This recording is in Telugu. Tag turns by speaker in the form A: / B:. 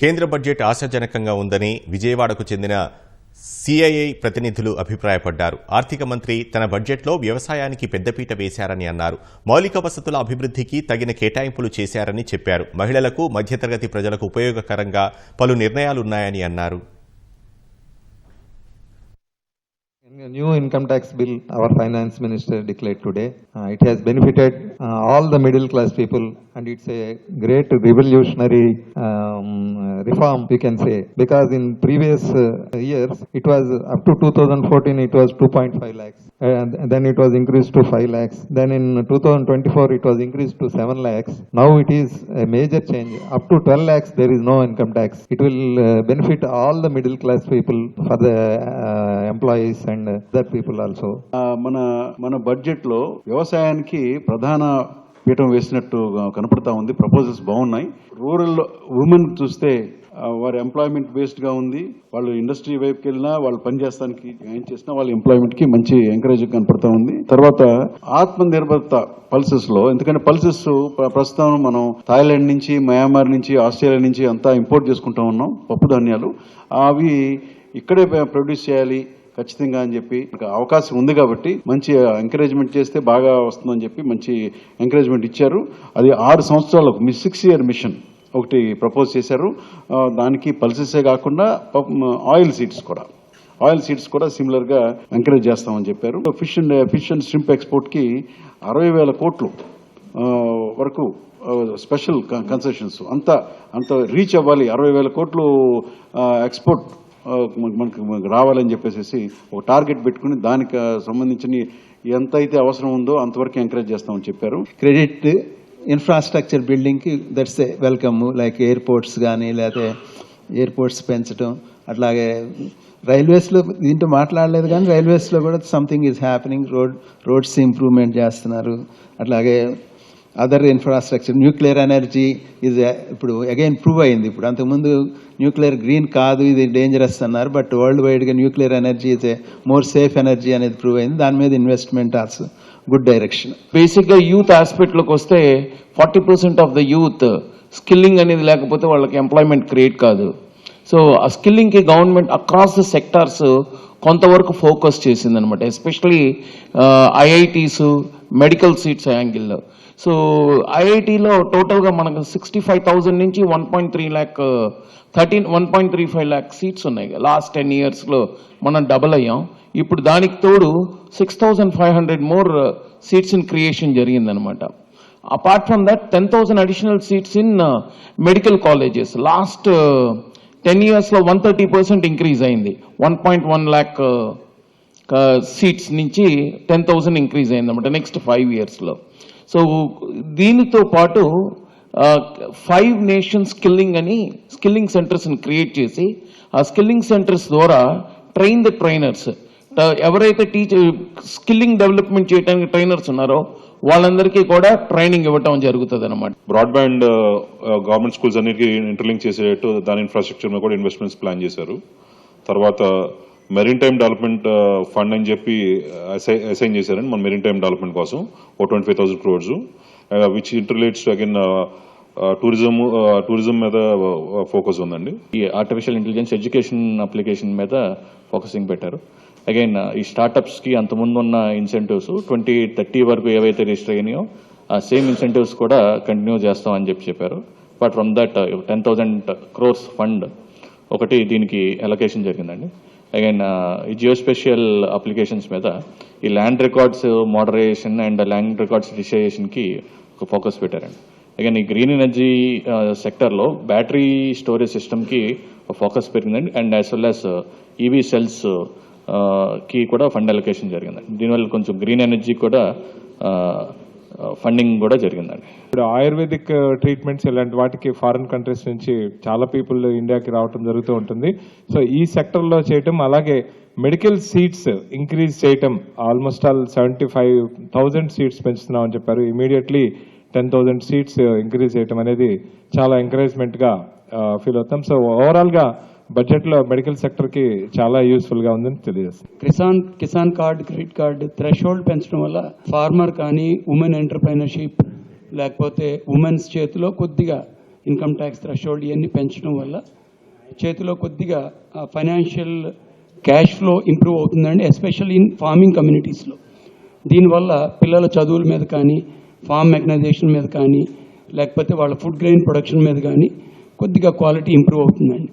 A: కేంద్ర బడ్జెట్ ఆశాజనకంగా ఉందని విజయవాడకు చెందిన సిఐఐ ప్రతినిధులు అభిప్రాయపడ్డారు. ఆర్థిక మంత్రి తన బడ్జెట్లో వ్యవసాయానికి పెద్దపీట వేశారని అన్నారు. మౌలిక వసతుల అభివృద్ధికి తగిన కేటాయింపులు చేశారని చెప్పారు. మహిళలకు మధ్యతరగతి ప్రజలకు ఉపయోగకరంగా పలు నిర్ణయాలున్నాయని అన్నారు.
B: A new income tax bill, our finance minister declared today, uh, it has benefited uh, all the middle class people and it's a great revolutionary um, reform, we can say. Because in previous uh, years, it was up to 2014, it was 2.5 lakhs. And then it was increased to 5 lakhs. Then in 2024, it was increased to 7 lakhs. Now it is a major change. Up to 12 lakhs, there is no income tax. It will uh, benefit all the middle class people for the uh, employees and other people
C: also మన మన బడ్జెట్లో వ్యవసాయానికి ప్రధాన పీఠం వేసినట్టు కనపడతా ఉంది ప్రపోజల్స్ బాగున్నాయి. రూరల్ ఉమెన్ చూస్తే వారి ఎంప్లాయ్మెంట్ బేస్డ్గా ఉంది. వాళ్ళు ఇండస్ట్రీ వైపుకి వెళ్ళినా వాళ్ళు పనిచేస్తానికి జాయిన్ చేసినా వాళ్ళ ఎంప్లాయ్మెంట్కి మంచి ఎంకరేజ్ కనపడతా ఉంది. తర్వాత ఆత్మ నిర్భరత పల్సెస్లో ఎందుకంటే పల్సెస్ ప్రస్తుతం మనం థాయిలాండ్ నుంచి మయామార్ నుంచి ఆస్ట్రేలియా నుంచి అంతా ఇంపోర్ట్ చేసుకుంటా ఉన్నాం పప్పు ధాన్యాలు అవి ఇక్కడే ప్రొడ్యూస్ చేయాలి ఖచ్చితంగా అని చెప్పి అవకాశం ఉంది కాబట్టి మంచి ఎంకరేజ్మెంట్ చేస్తే బాగా వస్తుందని చెప్పి మంచి ఎంకరేజ్మెంట్ ఇచ్చారు. అది ఆరు సంవత్సరాలకు మీ సిక్స్ ఇయర్ మిషన్ ఒకటి ప్రపోజ్ చేశారు. దానికి పల్సెసే కాకుండా ఆయిల్ సీడ్స్ కూడా. ఆయిల్ సీడ్స్ కూడా సిమిలర్గా ఎంకరేజ్ చేస్తామని చెప్పారు. Fish and fish and shrimp ఎక్స్పోర్ట్కి అరవై వేల కోట్లు వరకు స్పెషల్ కన్సెషన్స్ అంత అంత రీచ్ అవ్వాలి. అరవై వేల కోట్లు ఎక్స్పోర్ట్ మనకు మనకు రావాలని చెప్పేసి ఒక టార్గెట్ పెట్టుకుని దానికి సంబంధించిన ఎంత అయితే అవసరం ఉందో అంతవరకు ఎంకరేజ్ చేస్తామని చెప్పారు.
D: క్రెడిట్ ఇన్ఫ్రాస్ట్రక్చర్ బిల్డింగ్కి దట్స్ వెల్కమ్ లైక్ ఎయిర్పోర్ట్స్ కానీ లేకపోతే ఎయిర్పోర్ట్స్ పెంచడం అట్లాగే రైల్వేస్లో దీంట్లో మాట్లాడలేదు కానీ రైల్వేస్లో కూడా something is happening road roads improvement చేస్తున్నారు అట్లాగే అదర్ ఇన్ఫ్రాస్ట్రక్చర్ న్యూక్లియర్ ఎనర్జీ ఇది ఇప్పుడు అగైన్ ప్రూవ్ అయింది. ఇప్పుడు అంతకుముందు న్యూక్లియర్ గ్రీన్ కాదు ఇది డేంజరస్ అన్నారు బట్ వరల్డ్ వైడ్గా nuclear energy is a more safe energy అనేది ప్రూవ్ అయింది. దాని మీద ఇన్వెస్ట్మెంట్ ఆల్సో గుడ్ డైరెక్షన్
E: బేసిక్గా యూత్ హాస్పిటల్కి వస్తే forty percent of the youth skilling అనేది లేకపోతే వాళ్ళకి ఎంప్లాయ్మెంట్ క్రియేట్ కాదు. సో ఆ స్కిల్లింగ్కి గవర్నమెంట్ అక్రాస్ ద సెక్టార్స్ కొంతవరకు ఫోకస్ చేసిందనమాట ఎస్పెషలీ ఐఐటీసు మెడికల్ సీట్స్ యాంగిల్లో సో ఐఐటీలో టోటల్గా మనకు సిక్స్టీ ఫైవ్ థౌజండ్ నుంచి one point three lakh thirteen one point three five lakh seats ఉన్నాయి. లాస్ట్ టెన్ ఇయర్స్లో మనం డబల్ అయ్యాం. ఇప్పుడు దానికి తోడు six thousand five hundred more seats in creation జరిగిందనమాట apart from that ten thousand additional seats in medical colleges last ten ఇయర్స్లో వన్ థర్టీ పర్సెంట్ ఇంక్రీజ్ అయింది. One point one lakh seats నుంచి టెన్ థౌసండ్ ఇంక్రీజ్ అయిందన్నమాట నెక్స్ట్ ఫైవ్ ఇయర్స్లో సో దీనితో పాటు ఫైవ్ నేషన్ స్కిల్లింగ్ అని స్కిల్లింగ్ సెంటర్స్ని క్రియేట్ చేసి ఆ స్కిల్లింగ్ సెంటర్స్ ద్వారా ట్రైన్ ద ట్రైనర్స్ ఎవరైతే టీచర్ స్కిల్లింగ్ డెవలప్మెంట్ చేయడానికి ట్రైనర్స్ ఉన్నారో వాళ్ళందరికీ కూడా ట్రైనింగ్ ఇవ్వటం జరుగుతుంది అనమాట
F: బ్రాడ్బ్యాండ్ గవర్నమెంట్ స్కూల్స్ అన్నిటికీ ఇంటర్లింక్ చేసేటట్టు దాని ఇన్ఫ్రాస్ట్రక్చర్ మీద కూడా ఇన్వెస్ట్మెంట్స్ ప్లాన్ చేశారు. తర్వాత మెరీన్ టైమ్ డెవలప్మెంట్ ఫండ్ అని చెప్పి అసైన్ చేశారండి మన మెరీన్ టైమ్ డెవలప్మెంట్ కోసం. ఓ twenty five thousand crores which interrelates again tourism tourism మీద ఫోకస్ ఉందండి.
E: ఈ ఆర్టిఫిషియల్ ఇంటెలిజెన్స్ ఎడ్యుకేషన్ అప్లికేషన్ మీద ఫోకసింగ్ పెట్టారు. అగైన్ ఈ స్టార్టప్స్కి అంతకుముందు ఉన్న ఇన్సెంటివ్స్ ట్వంటీ థర్టీ వరకు ఏవైతే రిజిస్టర్ అయినాయో ఆ సేమ్ ఇన్సెంటివ్స్ కూడా కంటిన్యూ చేస్తామని చెప్పి చెప్పారు. But from that ten thousand crores fund ఒకటి దీనికి అలొకేషన్ జరిగిందండి. అగైన్ uh, ఈ జియోస్పెషియల్ అప్లికేషన్స్ మీద ఈ land records moderation and land records రిజిస్ట్రేషన్కి ఒక ఫోకస్ పెట్టారండి. అగైన్ ఈ గ్రీన్ ఎనర్జీ సెక్టర్లో బ్యాటరీ స్టోరేజ్ సిస్టమ్కి ఫోకస్ పెరిగిందండి. And as well as EV సెల్స్కి కూడా ఫండ్ అలొకేషన్ జరిగిందండి. దీనివల్ల కొంచెం గ్రీన్ ఎనర్జీ కూడా uh, ఫండింగ్ కూడా జరిగిందండి.
G: ఇప్పుడు ఆయుర్వేదిక్ ట్రీట్మెంట్స్ ఇలాంటి వాటికి ఫారిన్ కంట్రీస్ నుంచి చాలా పీపుల్ ఇండియాకి రావటం జరుగుతూ ఉంటుంది. సో ఈ సెక్టర్లో చేయటం అలాగే మెడికల్ సీట్స్ ఇంక్రీజ్ చేయటం almost all seventy five thousand seats పెంచుతున్నామని చెప్పారు. Immediately ten thousand seats increase చేయటం అనేది చాలా ఎంకరేజ్మెంట్గా ఫీల్ అవుతాం. సో ఓవరాల్గా బడ్జెట్లో మెడికల్ సెక్టర్కి చాలా యూస్ఫుల్గా ఉందని తెలియజేస్తుంది.
H: Kisan Kisan card credit card threshold పెంచడం వల్ల ఫార్మర్ కానీ ఉమెన్ ఎంటర్ప్రైనర్షిప్ లేకపోతే ఉమెన్స్ చేతిలో కొద్దిగా ఇన్కమ్ ట్యాక్స్ థ్రెషోల్డ్ ఇవన్నీ పెంచడం వల్ల చేతిలో కొద్దిగా ఫైనాన్షియల్ క్యాష్ ఫ్లో ఇంప్రూవ్ అవుతుందండి ఎస్పెషల్లీ ఇన్ ఫార్మింగ్ కమ్యూనిటీస్లో. దీనివల్ల పిల్లల చదువుల మీద కానీ ఫామ్ మెకనైజేషన్ మీద కానీ లేకపోతే వాళ్ళ ఫుడ్ గ్రెయిన్ ప్రొడక్షన్ మీద కానీ కొద్దిగా క్వాలిటీ ఇంప్రూవ్ అవుతుందండి.